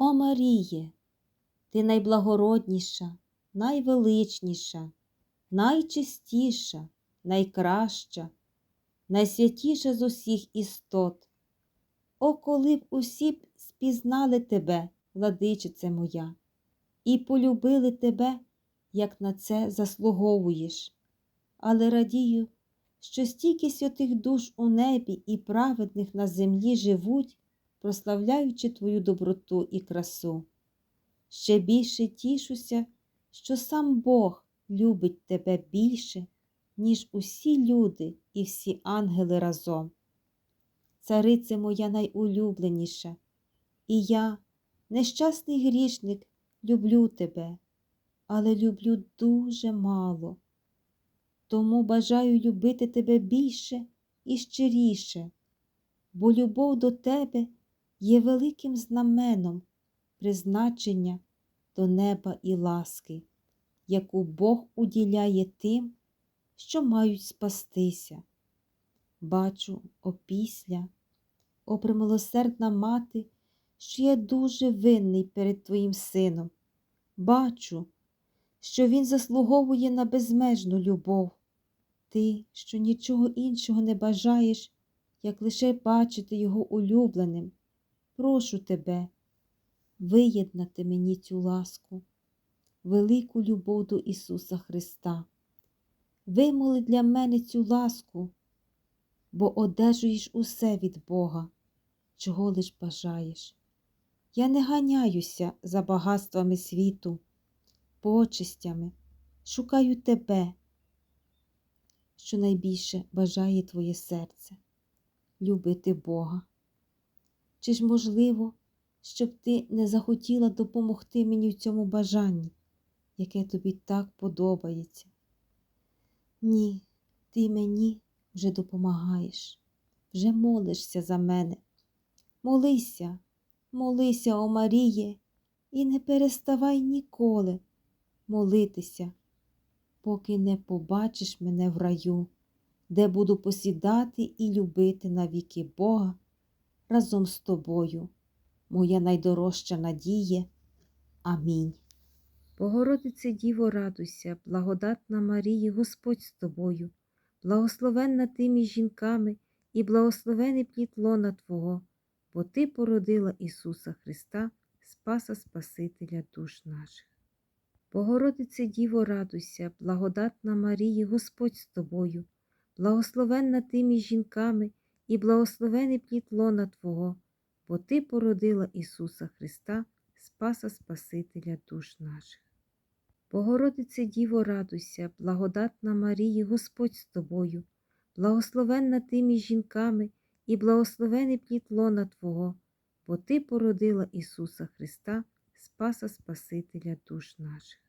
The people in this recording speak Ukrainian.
О Маріє, ти найблагородніша, найвеличніша, найчистіша, найкраща, найсвятіша з усіх істот. О, коли б усі б спізнали тебе, владичице моя, і полюбили тебе, як на це заслуговуєш, але радію, що стільки святих душ у небі і праведних на землі живуть, прославляючи твою доброту і красу. Ще більше тішуся, що сам Бог любить тебе більше, ніж усі люди і всі ангели разом. Царице моя найулюбленіша, і я, нещасний грішник, люблю тебе, але люблю дуже мало. Тому бажаю любити тебе більше і щиріше, бо любов до тебе є великим знаменом призначення до неба і ласки, яку Бог уділяє тим, що мають спастися. Бачу опісля, о примилосердна мати, що я дуже винний перед Твоїм сином. Бачу, що він заслуговує на безмежну любов. Ти, що нічого іншого не бажаєш, як лише бачити його улюбленим. Прошу тебе, виєднати мені цю ласку, велику любов до Ісуса Христа. Вимоли для мене цю ласку, бо одержуєш усе від Бога, чого лиш бажаєш. Я не ганяюся за багатствами світу, почестями, шукаю тебе, що найбільше бажає твоє серце, любити Бога. Чи ж можливо, щоб ти не захотіла допомогти мені в цьому бажанні, яке тобі так подобається? Ні, ти мені вже допомагаєш, вже молишся за мене. Молися, молися, о Маріє, і не переставай ніколи молитися, поки не побачиш мене в раю, де буду посідати і любити навіки Бога разом з тобою, моя найдорожча надія. Амінь. Богородице Діво, радуйся, благодатна Марії, Господь з тобою, благословенна ти між жінками і благословений плід лона Твого, бо Ти породила Ісуса Христа, Спаса Спасителя душ наших. Богородице Діво, радуйся, благодатна Марії, Господь з тобою, благословенна ти між жінками і благословений плід лона Твого, бо Ти породила Ісуса Христа, Спаса Спасителя душ наших. Богородице Діво, радуйся, благодатна Марії, Господь з тобою, благословенна ти між жінками і благословений плід лона Твого, бо Ти породила Ісуса Христа, Спаса Спасителя душ наших.